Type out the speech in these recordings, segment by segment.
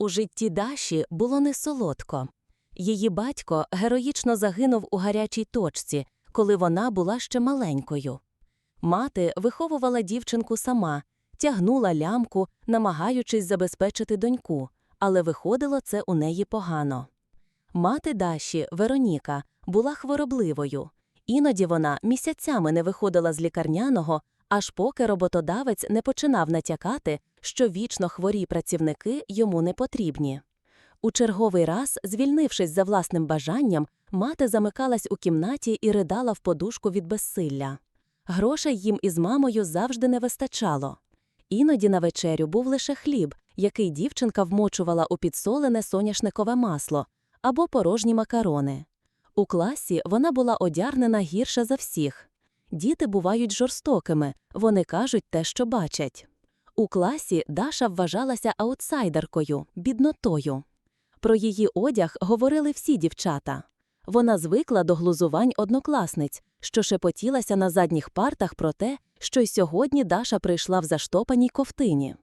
У житті Даші було не солодко. Її батько героїчно загинув у гарячій точці, коли вона була ще маленькою. Мати виховувала дівчинку сама, тягнула лямку, намагаючись забезпечити доньку, але виходило це у неї погано. Мати Даші, Вероніка, була хворобливою. Іноді вона місяцями не виходила з лікарняного, аж поки роботодавець не починав натякати, що вічно хворі працівники йому не потрібні. У черговий раз, звільнившись за власним бажанням, мати замикалась у кімнаті і ридала в подушку від безсилля. Грошей їм із мамою завжди не вистачало. Іноді на вечерю був лише хліб, який дівчинка вмочувала у підсолене соняшникове масло або порожні макарони. У класі вона була одягнена гірше за всіх. Діти бувають жорстокими, вони кажуть те, що бачать. У класі Даша вважалася аутсайдеркою, біднотою. Про її одяг говорили всі дівчата. Вона звикла до глузувань однокласниць, що шепотілася на задніх партах про те, що й сьогодні Даша прийшла в заштопаній ковтині.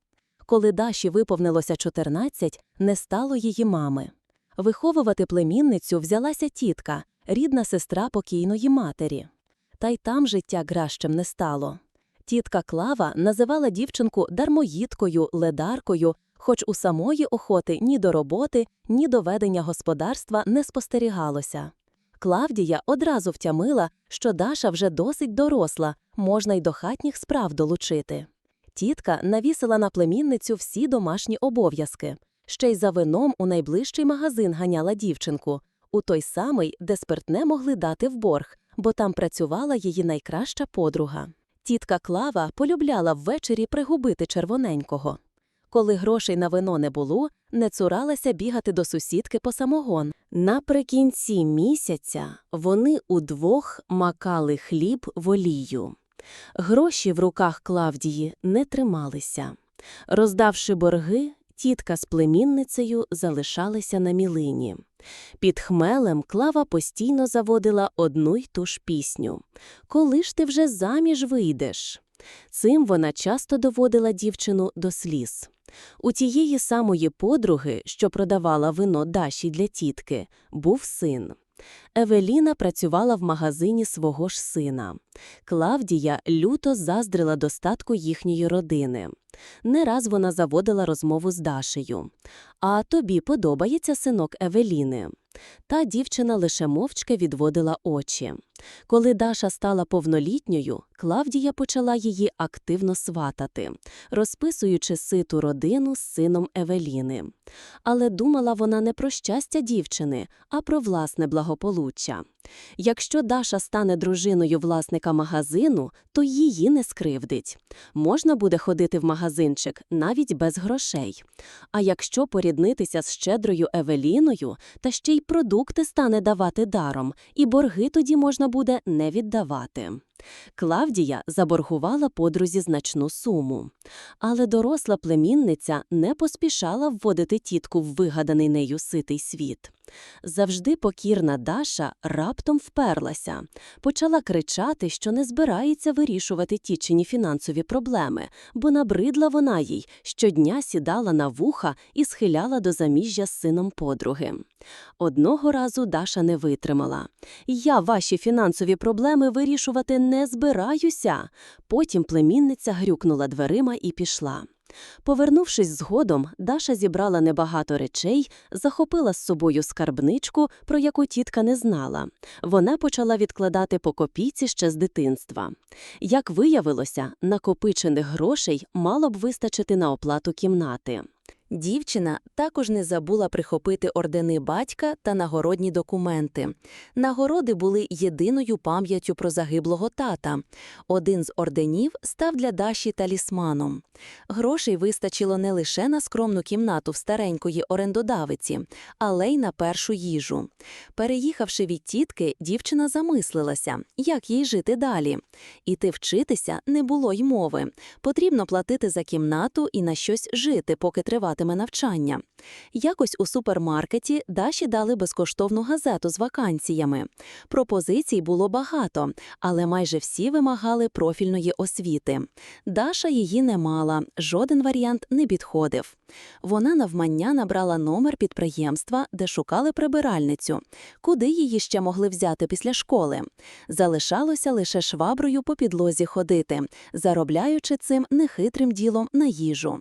Коли Даші виповнилося 14, не стало її мами. Виховувати племінницю взялася тітка, рідна сестра покійної матері. Та й там життя кращим не стало. Тітка Клава називала дівчинку дармоїдкою, ледаркою, хоч у самої охоти ні до роботи, ні до ведення господарства не спостерігалося. Клавдія одразу втямила, що Даша вже досить доросла, можна й до хатніх справ долучити. Тітка навісила на племінницю всі домашні обов'язки, ще й за вином у найближчий магазин ганяла дівчинку, у той самий, де спиртне могли дати в борг, бо там працювала її найкраща подруга. Тітка Клава полюбляла ввечері пригубити червоненького. Коли грошей на вино не було, не цуралася бігати до сусідки по самогон. Наприкінці місяця вони удвох макали хліб в олію. Гроші в руках Клавдії не трималися. Роздавши борги, тітка з племінницею залишалися на мілині. Під хмелем Клава постійно заводила одну й ту ж пісню Коли ж ти вже заміж вийдеш? Цим вона часто доводила дівчину до сліз. У тієї самої подруги, що продавала вино Даші для тітки, був син. Евеліна працювала в магазині свого ж сина. Клавдія люто заздрила достатку їхньої родини. Не раз вона заводила розмову з Дашею. А тобі подобається синок Евеліни. Та дівчина лише мовчки відводила очі. Коли Даша стала повнолітньою, Клавдія почала її активно сватати, розписуючи ситу родину з сином Евеліни. Але думала вона не про щастя дівчини, а про власне благополуччя. Якщо Даша стане дружиною власника магазину, то її не скривдить. Можна буде ходити в магазинчик навіть без грошей. А якщо поріднитися з щедрою Евеліною, та ще й продукти стане давати даром, і борги тоді можна буде не віддавати. Клавдія заборгувала подрузі значну суму. Але доросла племінниця не поспішала вводити тітку в вигаданий нею ситий світ. Завжди покірна Даша раптом вперлася, почала кричати, що не збирається вирішувати тічені фінансові проблеми, бо набридла вона їй, щодня сідала на вуха і схиляла до заміжжя з сином подруги. Одного разу Даша не витримала. Я ваші фінансові проблеми вирішувати не збираюся. Потім племінниця грюкнула дверима і пішла. Повернувшись згодом, Даша зібрала небагато речей, захопила з собою скарбничку, про яку тітка не знала. Вона почала відкладати по копійці ще з дитинства. Як виявилося, накопичених грошей мало б вистачити на оплату кімнати. Дівчина також не забула прихопити ордени батька та нагородні документи. Нагороди були єдиною пам'яттю про загиблого тата. Один з орденів став для Даші талісманом. Грошей вистачило не лише на скромну кімнату в старенької орендодавиці, але й на першу їжу. Переїхавши від тітки, дівчина замислилася, як їй жити далі. Іти вчитися не було й мови. Потрібно платити за кімнату і на щось жити, поки триватиме навчання. Якось у супермаркеті Даші дали безкоштовну газету з вакансіями. Пропозицій було багато, але майже всі вимагали профільної освіти. Даша її не мала, жоден варіант не підходив. Вона навмання набрала номер підприємства, де шукали прибиральницю, куди її ще могли взяти після школи. Залишалося лише шваброю по підлозі ходити, заробляючи цим нехитрим ділом на їжу.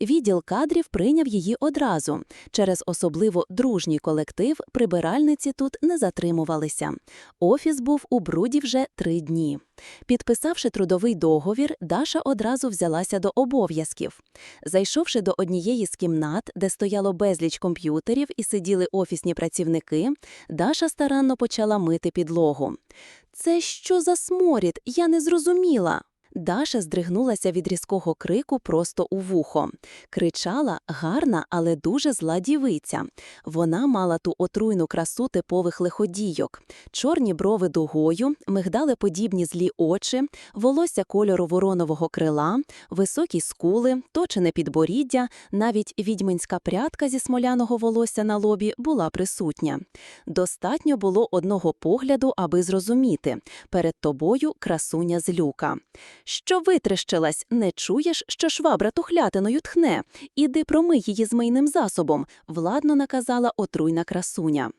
Відділ кадрів прийняв її одразу. Через особливо дружній колектив прибиральниці тут не затримувалися. Офіс був у бруді вже три дні. Підписавши трудовий договір, Даша одразу взялася до обов'язків. Зайшовши до однієї з кімнат, де стояло безліч комп'ютерів і сиділи офісні працівники, Даша старанно почала мити підлогу. Це що за сморід? Я не зрозуміла. Даша здригнулася від різкого крику просто у вухо. Кричала гарна, але дуже зла дівиця. Вона мала ту отруйну красу типових лиходійок. Чорні брови дугою, мигдали подібні злі очі, волосся кольору воронового крила, високі скули, точене підборіддя, навіть відьминська прядка зі смоляного волосся на лобі була присутня. Достатньо було одного погляду, аби зрозуміти – перед тобою красуня злюка. Що витрещилась, не чуєш, що швабра тухлятиною тхне? Іди промий її з мийним засобом, владно наказала отруйна красуня.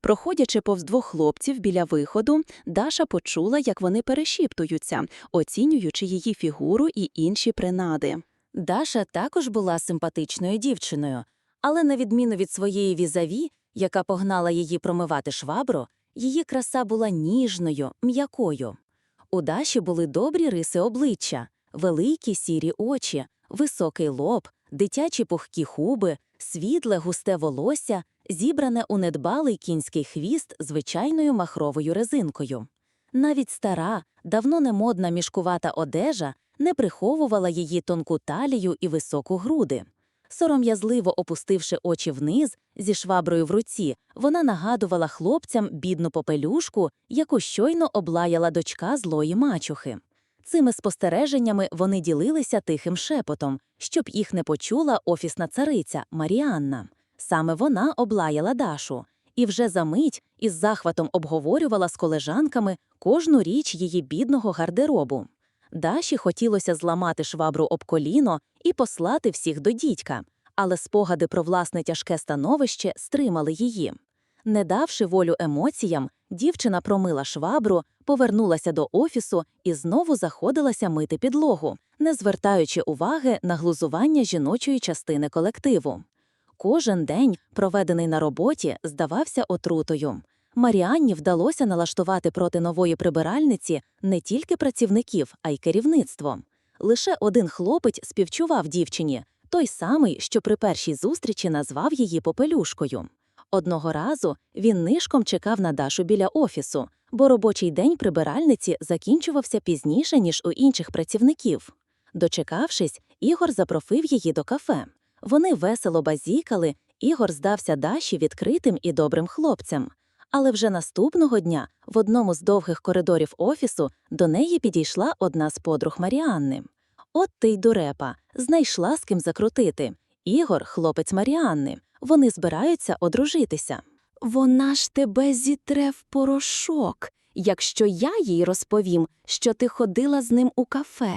Проходячи повз двох хлопців біля виходу, Даша почула, як вони перешіптуються, оцінюючи її фігуру і інші принади. Даша також була симпатичною дівчиною, але на відміну від своєї візаві, яка погнала її промивати швабру, її краса була ніжною, м'якою. У Даші були добрі риси обличчя, великі сірі очі, високий лоб, дитячі пухкі хуби, світле густе волосся, зібране у недбалий кінський хвіст звичайною махровою резинкою. Навіть стара, давно не модна мішкувата одежа не приховувала її тонку талію і високу груди. Сором'язливо опустивши очі вниз, зі шваброю в руці, вона нагадувала хлопцям бідну попелюшку, яку щойно облаяла дочка злої мачухи. Цими спостереженнями вони ділилися тихим шепотом, щоб їх не почула офісна цариця Маріанна. Саме вона облаяла Дашу, і вже за мить із захватом обговорювала з колежанками кожну річ її бідного гардеробу. Даші хотілося зламати швабру об коліно і послати всіх до дідька, але спогади про власне тяжке становище стримали її. Не давши волю емоціям, дівчина промила швабру, повернулася до офісу і знову заходилася мити підлогу, не звертаючи уваги на глузування жіночої частини колективу. Кожен день, проведений на роботі, здавався отрутою. Маріанні вдалося налаштувати проти нової прибиральниці не тільки працівників, а й керівництво. Лише один хлопець співчував дівчині, той самий, що при першій зустрічі назвав її попелюшкою. Одного разу він нишком чекав на Дашу біля офісу, бо робочий день прибиральниці закінчувався пізніше, ніж у інших працівників. Дочекавшись, Ігор запрофив її до кафе. Вони весело базікали, Ігор здався Даші відкритим і добрим хлопцем. Але вже наступного дня в одному з довгих коридорів офісу до неї підійшла одна з подруг Маріанни. От ти й дурепа, знайшла з ким закрутити. Ігор, хлопець Маріанни. Вони збираються одружитися. Вона ж тебе зітре в порошок, якщо я їй розповім, що ти ходила з ним у кафе.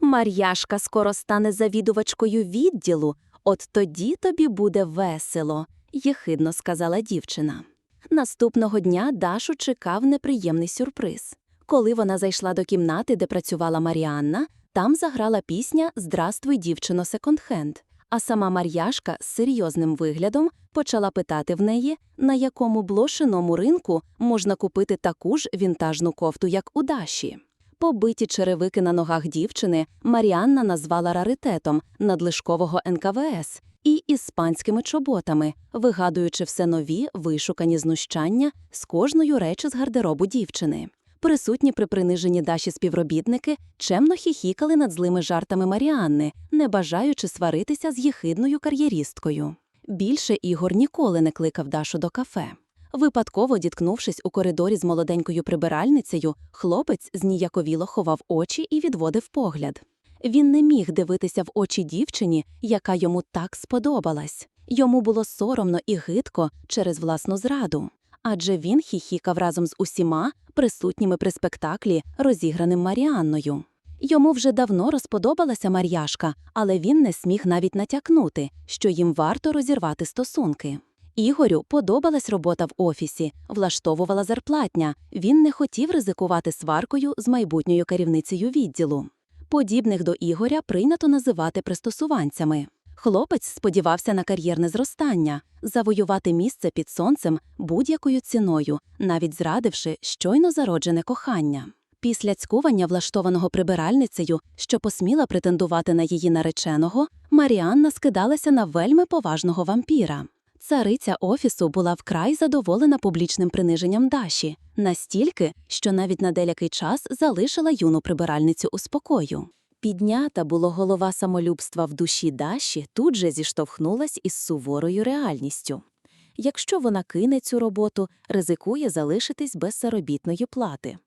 Мар'яшка скоро стане завідувачкою відділу, от тоді тобі буде весело, єхидно сказала дівчина. Наступного дня Дашу чекав неприємний сюрприз. Коли вона зайшла до кімнати, де працювала Маріанна, там заграла пісня Здравствуй, дівчино, секонд-хенд. А сама Мар'яшка з серйозним виглядом почала питати в неї, на якому блошиному ринку можна купити таку ж вінтажну кофту, як у Даші. Побиті черевики на ногах дівчини Маріанна назвала раритетом надлишкового НКВС і іспанськими чоботами, вигадуючи все нові вишукані знущання з кожною речі з гардеробу дівчини. Присутні при приниженні Даші співробітники чемно хіхікали над злими жартами Маріанни, не бажаючи сваритися з єхидною кар'єристкою. Більше Ігор ніколи не кликав Дашу до кафе. Випадково діткнувшись у коридорі з молоденькою прибиральницею, хлопець зніяковіло ховав очі і відводив погляд. Він не міг дивитися в очі дівчині, яка йому так сподобалась. Йому було соромно і гидко через власну зраду. Адже він хіхікав разом з усіма присутніми при спектаклі, розіграним Маріанною. Йому вже давно розподобалася Мар'яшка, але він не сміг навіть натякнути, що їм варто розірвати стосунки. Ігорю подобалась робота в офісі, влаштовувала зарплатня. Він не хотів ризикувати сваркою з майбутньою керівницею відділу. Подібних до Ігоря прийнято називати пристосуванцями. Хлопець сподівався на кар'єрне зростання, завоювати місце під сонцем будь-якою ціною, навіть зрадивши щойно зароджене кохання. Після цькування, влаштованого прибиральницею, що посміла претендувати на її нареченого, Маріанна скидалася на вельми поважного вампіра. Цариця офісу була вкрай задоволена публічним приниженням Даші, настільки, що навіть на деякий час залишила юну прибиральницю у спокою. Піднята було голова самолюбства в душі Даші, тут же зіштовхнулась із суворою реальністю. Якщо вона кине цю роботу, ризикує залишитись без заробітної плати.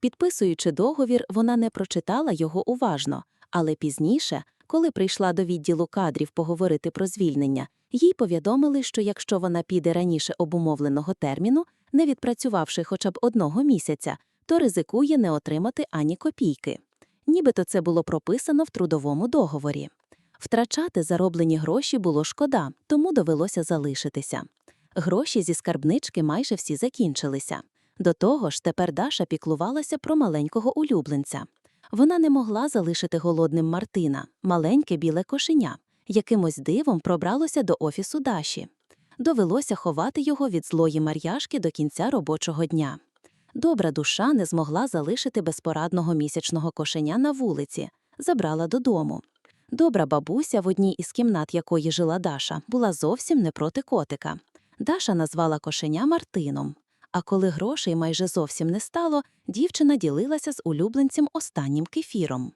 Підписуючи договір, вона не прочитала його уважно, але пізніше, коли прийшла до відділу кадрів поговорити про звільнення, їй повідомили, що якщо вона піде раніше обумовленого терміну, не відпрацювавши хоча б одного місяця, то ризикує не отримати ані копійки. Нібито це було прописано в трудовому договорі. Втрачати зароблені гроші було шкода, тому довелося залишитися. Гроші зі скарбнички майже всі закінчилися. До того ж, тепер Даша піклувалася про маленького улюбленця. Вона не могла залишити голодним Мартина, маленьке біле кошеня, якимось дивом пробралося до офісу Даші. Довелося ховати його від злої Мар'яшки до кінця робочого дня. Добра душа не змогла залишити безпорадного місячного кошеня на вулиці, забрала додому. Добра бабуся, в одній із кімнат якої жила Даша, була зовсім не проти котика. Даша назвала кошеня Мартином. А коли грошей майже зовсім не стало, дівчина ділилася з улюбленцем останнім кефіром.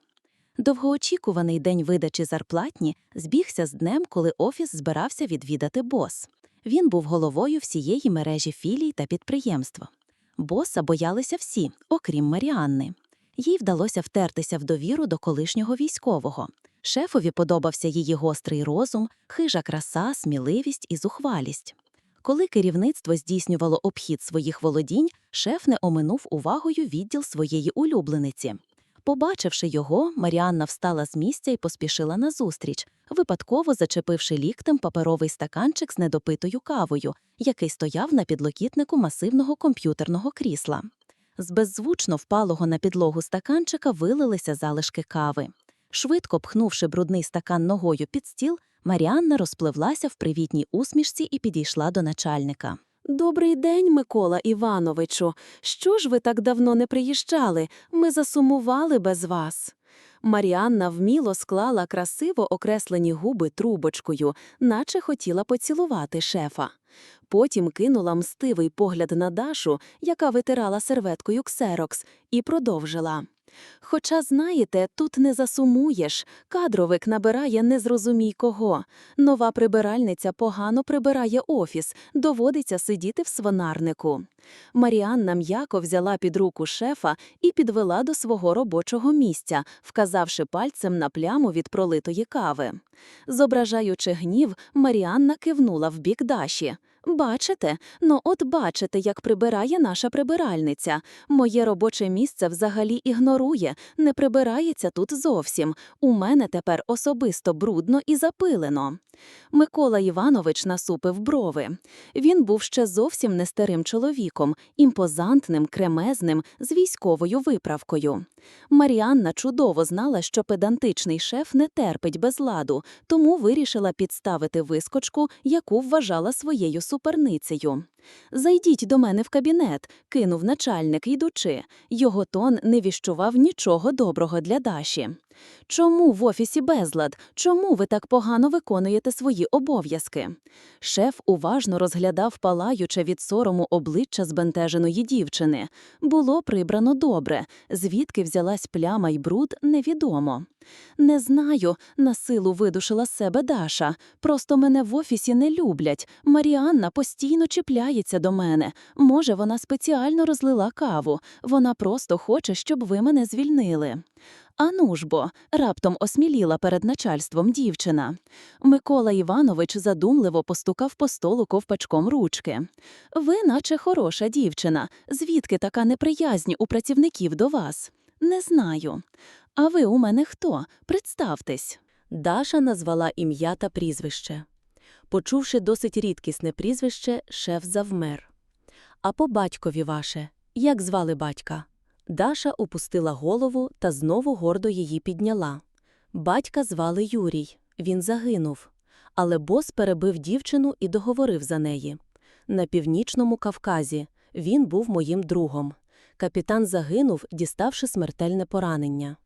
Довгоочікуваний день видачі зарплатні збігся з днем, коли офіс збирався відвідати бос. Він був головою всієї мережі філій та підприємств. Боса боялися всі, окрім Маріанни. Їй вдалося втертися в довіру до колишнього військового. Шефові подобався її гострий розум, хижа краса, сміливість і зухвалість. Коли керівництво здійснювало обхід своїх володінь, шеф не оминув увагою відділ своєї улюблениці. Побачивши його, Маріанна встала з місця і поспішила назустріч, випадково зачепивши ліктем паперовий стаканчик з недопитою кавою, який стояв на підлокітнику масивного комп'ютерного крісла. З беззвучно впалого на підлогу стаканчика вилилися залишки кави. Швидко пхнувши брудний стакан ногою під стіл, Маріанна розпливлася в привітній усмішці і підійшла до начальника. Добрий день, Микола Івановичу. Що ж ви так давно не приїжджали? Ми засумували без вас. Маріанна вміло склала красиво окреслені губи трубочкою, наче хотіла поцілувати шефа. Потім кинула мстивий погляд на Дашу, яка витирала серветкою ксерокс, і продовжила. Хоча, знаєте, тут не засумуєш, кадровик набирає незрозумій кого. Нова прибиральниця погано прибирає офіс, доводиться сидіти в свинарнику. Маріанна м'яко взяла під руку шефа і підвела до свого робочого місця, вказавши пальцем на пляму від пролитої кави. Зображаючи гнів, Маріанна кивнула в бік Даші. Бачите? Ну от бачите, як прибирає наша прибиральниця. Моє робоче місце взагалі ігнорує, не прибирається тут зовсім. У мене тепер особисто брудно і запилено. Микола Іванович насупив брови. Він був ще зовсім не старим чоловіком, імпозантним, кремезним, з військовою виправкою. Маріанна чудово знала, що педантичний шеф не терпить безладу, тому вирішила підставити вискочку, яку вважала своєю суперницею. Зайдіть до мене в кабінет, кинув начальник, йдучи. Його тон не віщував нічого доброго для Даші. Чому в офісі безлад? Чому ви так погано виконуєте свої обов'язки? Шеф уважно розглядав палаюче від сорому обличчя збентеженої дівчини. Було прибрано добре. Звідки взялась пляма й бруд, невідомо. Не знаю, на силу видушила себе Даша. Просто мене в офісі не люблять. Маріанна постійно чіпляється до мене. Може, вона спеціально розлила каву. Вона просто хоче, щоб ви мене звільнили. Ану ж бо, раптом осміліла перед начальством дівчина. Микола Іванович задумливо постукав по столу ковпачком ручки. Ви, наче хороша дівчина. Звідки така неприязнь у працівників до вас? Не знаю. А ви у мене хто? Представтесь. Даша назвала ім'я та прізвище. Почувши досить рідкісне прізвище, шеф завмер. А по батькові ваше, як звали батька? Даша опустила голову та знову гордо її підняла. Батька звали Юрій, він загинув. Але бос перебив дівчину і договорив за неї. На північному Кавказі він був моїм другом. Капітан загинув, діставши смертельне поранення.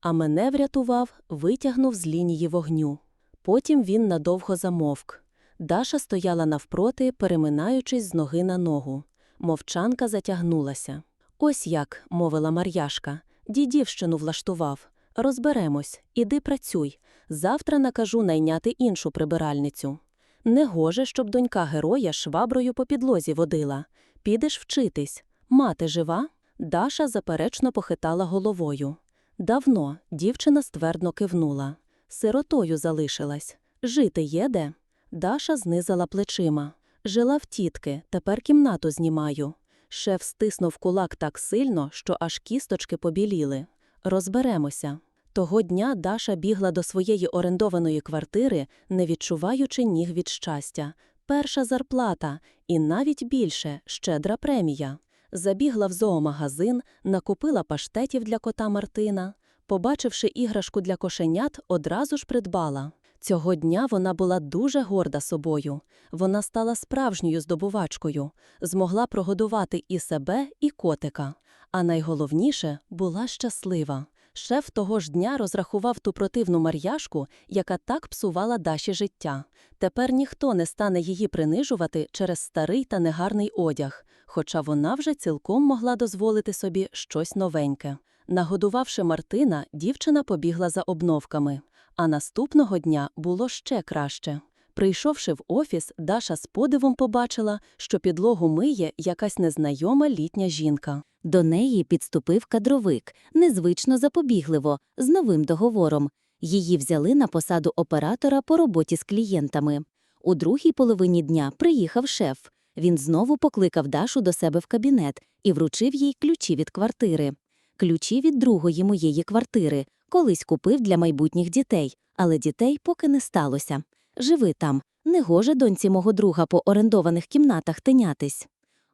А мене врятував, витягнув з лінії вогню. Потім він надовго замовк. Даша стояла навпроти, переминаючись з ноги на ногу. Мовчанка затягнулася. Ось як, мовила Мар'яшка, дідівщину влаштував. Розберемось, іди працюй. Завтра накажу найняти іншу прибиральницю. Негоже, щоб донька героя шваброю по підлозі водила. Підеш вчитись. Мати жива? Даша заперечно похитала головою. Давно дівчина ствердно кивнула. Сиротою залишилась. Жити є де? Даша знизала плечима. Жила в тітки, тепер кімнату знімаю. Шеф стиснув кулак так сильно, що аж кісточки побіліли. Розберемося. Того дня Даша бігла до своєї орендованої квартири, не відчуваючи ніг від щастя. Перша зарплата, і навіть більше щедра премія. Забігла в зоомагазин, накупила паштетів для кота Мартина. Побачивши іграшку для кошенят, одразу ж придбала. Цього дня вона була дуже горда собою. Вона стала справжньою здобувачкою, змогла прогодувати і себе, і котика. А найголовніше була щаслива. Шеф того ж дня розрахував ту противну Мар'яшку, яка так псувала Даші життя. Тепер ніхто не стане її принижувати через старий та негарний одяг, хоча вона вже цілком могла дозволити собі щось новеньке. Нагодувавши Мартина, дівчина побігла за обновками. А наступного дня було ще краще. Прийшовши в офіс, Даша з подивом побачила, що підлогу миє якась незнайома літня жінка. До неї підступив кадровик, незвично запобігливо, з новим договором. Її взяли на посаду оператора по роботі з клієнтами. У другій половині дня приїхав шеф. Він знову покликав Дашу до себе в кабінет і вручив їй ключі від квартири. Ключі від другої моєї квартири. Колись купив для майбутніх дітей, але дітей поки не сталося. Живи там, негоже доньці мого друга по орендованих кімнатах тинятись.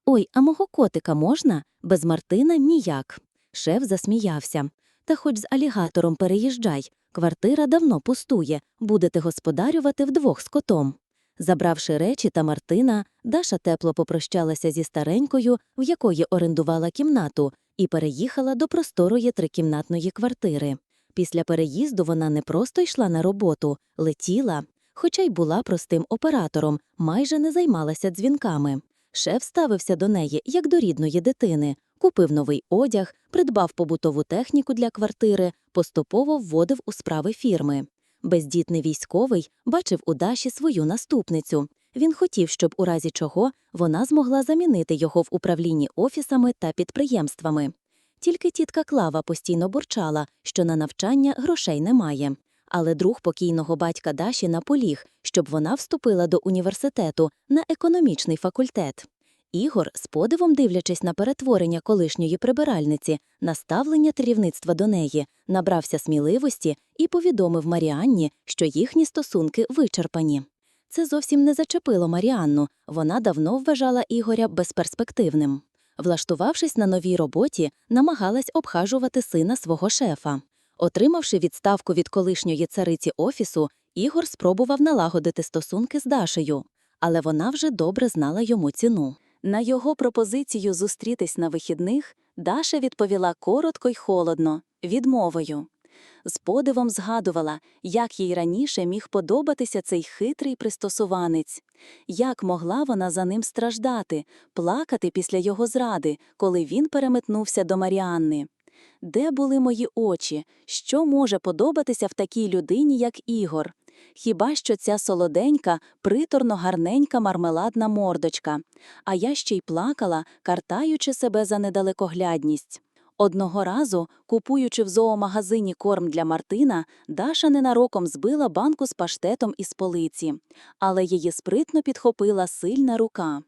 Ой, а мого котика можна? Без Мартина ніяк. Шеф засміявся. Та хоч з алігатором переїжджай. Квартира давно пустує, будете господарювати вдвох з котом. Забравши речі та Мартина, Даша тепло попрощалася зі старенькою, в якої орендувала кімнату, і переїхала до просторої трикімнатної квартири. Після переїзду вона не просто йшла на роботу, летіла, хоча й була простим оператором, майже не займалася дзвінками. Шеф ставився до неї як до рідної дитини, купив новий одяг, придбав побутову техніку для квартири, поступово вводив у справи фірми. Бездітний військовий бачив у Даші свою наступницю. Він хотів, щоб у разі чого вона змогла замінити його в управлінні офісами та підприємствами. Тільки тітка Клава постійно бурчала, що на навчання грошей немає. Але друг покійного батька Даші наполіг, щоб вона вступила до університету на економічний факультет. Ігор, з подивом дивлячись на перетворення колишньої прибиральниці, на ставлення керівництва до неї, набрався сміливості і повідомив Маріанні, що їхні стосунки вичерпані. Це зовсім не зачепило Маріанну, вона давно вважала Ігоря безперспективним. Влаштувавшись на новій роботі, намагалась обхажувати сина свого шефа. Отримавши відставку від колишньої цариці офісу, Ігор спробував налагодити стосунки з Дашею, але вона вже добре знала йому ціну. На його пропозицію зустрітись на вихідних Даша відповіла коротко й холодно, відмовою. З подивом згадувала, як їй раніше міг подобатися цей хитрий пристосуванець, як могла вона за ним страждати, плакати після його зради, коли він переметнувся до Маріанни. Де були мої очі? Що може подобатися в такій людині, як Ігор? Хіба що ця солоденька, приторно гарненька мармеладна мордочка. А я ще й плакала, картаючи себе за недалекоглядність. Одного разу, купуючи в зоомагазині корм для Мартина, Даша ненароком збила банку з паштетом із полиці, але її спритно підхопила сильна рука.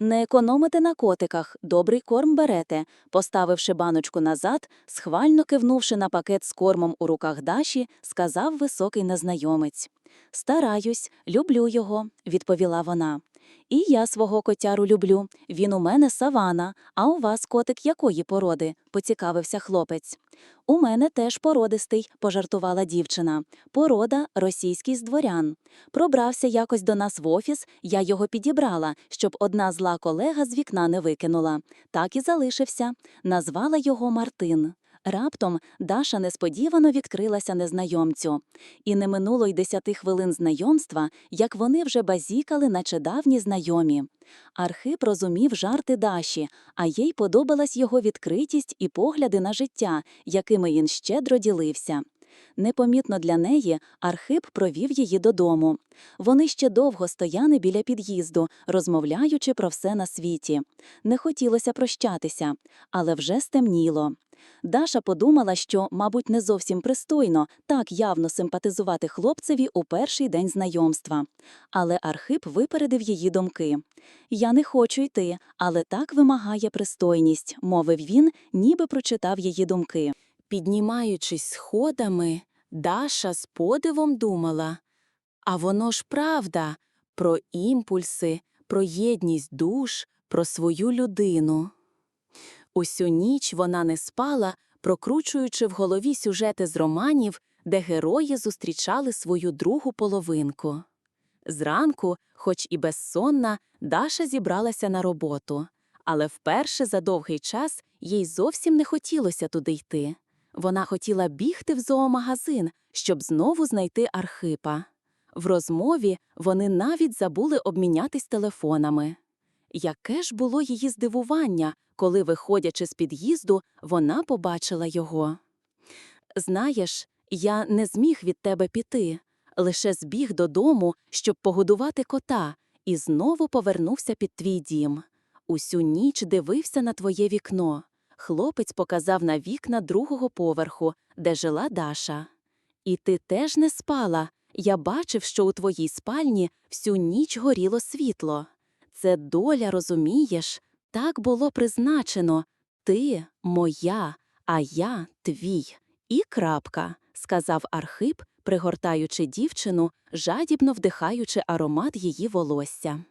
Не економите на котиках, добрий корм берете. Поставивши баночку назад, схвально кивнувши на пакет з кормом у руках Даші, сказав високий незнайомець. Стараюсь, люблю його, відповіла вона. І я свого котяру люблю. Він у мене савана, а у вас котик якої породи? поцікавився хлопець. У мене теж породистий, пожартувала дівчина. Порода російський з дворян. Пробрався якось до нас в офіс, я його підібрала, щоб одна зла колега з вікна не викинула. Так і залишився. Назвала його Мартин. Раптом Даша несподівано відкрилася незнайомцю. І не минуло й десяти хвилин знайомства, як вони вже базікали, наче давні знайомі. Архип розумів жарти Даші, а їй подобалась його відкритість і погляди на життя, якими він щедро ділився. Непомітно для неї Архип провів її додому. Вони ще довго стояли біля під'їзду, розмовляючи про все на світі. Не хотілося прощатися, але вже стемніло. Даша подумала, що, мабуть, не зовсім пристойно так явно симпатизувати хлопцеві у перший день знайомства. Але Архип випередив її думки. Я не хочу йти, але так вимагає пристойність, мовив він, ніби прочитав її думки. Піднімаючись сходами, Даша з подивом думала. А воно ж правда про імпульси, про єдність душ, про свою людину. Усю ніч вона не спала, прокручуючи в голові сюжети з романів, де герої зустрічали свою другу половинку. Зранку, хоч і безсонна, Даша зібралася на роботу, але вперше за довгий час їй зовсім не хотілося туди йти. Вона хотіла бігти в зоомагазин, щоб знову знайти Архипа. В розмові вони навіть забули обмінятись телефонами. Яке ж було її здивування, коли, виходячи з під'їзду, вона побачила його. Знаєш, я не зміг від тебе піти, лише збіг додому, щоб погодувати кота, і знову повернувся під твій дім. Усю ніч дивився на твоє вікно. Хлопець показав на вікна другого поверху, де жила Даша. І ти теж не спала. Я бачив, що у твоїй спальні всю ніч горіло світло. Це доля, розумієш? Так було призначено. Ти моя, а я твій. І крапка, сказав Архип, пригортаючи дівчину, жадібно вдихаючи аромат її волосся.